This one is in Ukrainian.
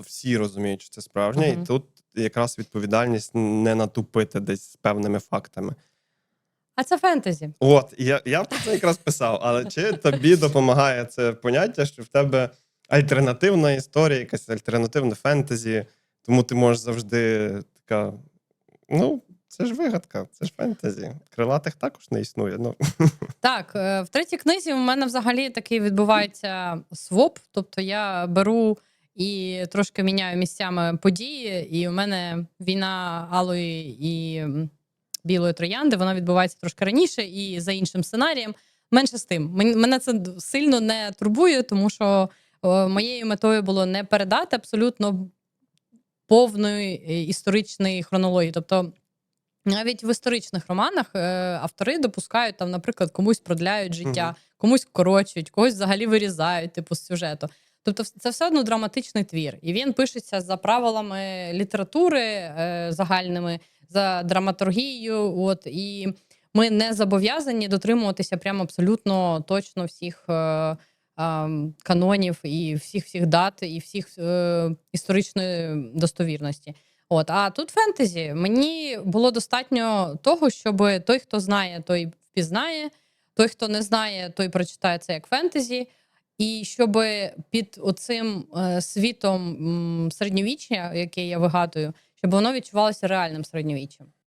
тобто всі розуміють, що це справжнє, Мгм. і тут якраз відповідальність не натупити десь з певними фактами. А це фентезі. От, я, я про це якраз писав, але чи тобі допомагає це поняття, що в тебе альтернативна історія, якась альтернативне фентезі, тому ти можеш завжди така. Ну, це ж вигадка, це ж фентезі. Крилатих також не існує. Ну, Так, е, в третій книзі у мене взагалі такий відбувається своп. Тобто я беру і трошки міняю місцями події, і у мене війна Алої і Білої Троянди, вона відбувається трошки раніше і за іншим сценарієм. Менше з тим. Мене це сильно не турбує, тому що моєю метою було не передати абсолютно повної е, історичної хронології. Тобто навіть в історичних романах е, автори допускають там, наприклад, комусь продляють життя, комусь корочують, когось взагалі вирізають, типу, з сюжету. Тобто, це все одно драматичний твір, і він пишеться за правилами літератури е, загальними, за драматургією. От і ми не зобов'язані дотримуватися прямо абсолютно точно всіх е, е, канонів і всіх всіх дат, і всіх е, історичної достовірності. От, а тут фентезі. Мені було достатньо того, щоб той, хто знає, той впізнає, той, хто не знає, той прочитає це як фентезі. І щоб під оцим е, світом середньовіччя, яке я вигадую, щоб воно відчувалося реальним середньовіччям.